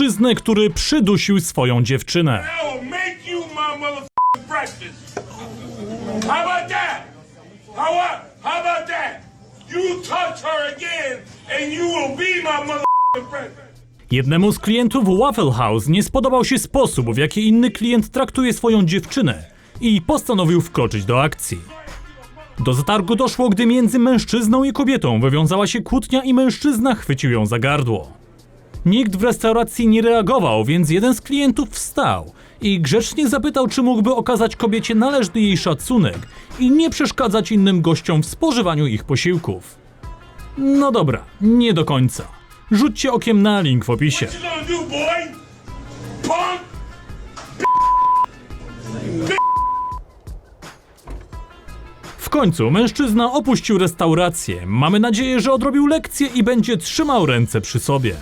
mężczyznę, który przydusił swoją dziewczynę. Jednemu z klientów Waffle House nie spodobał się sposób, w jaki inny klient traktuje swoją dziewczynę i postanowił wkroczyć do akcji. Do zatargu doszło, gdy między mężczyzną i kobietą wywiązała się kłótnia i mężczyzna chwycił ją za gardło. Nikt w restauracji nie reagował, więc jeden z klientów wstał i grzecznie zapytał, czy mógłby okazać kobiecie należny jej szacunek i nie przeszkadzać innym gościom w spożywaniu ich posiłków. No dobra, nie do końca. Rzućcie okiem na link w opisie. W końcu mężczyzna opuścił restaurację. Mamy nadzieję, że odrobił lekcję i będzie trzymał ręce przy sobie.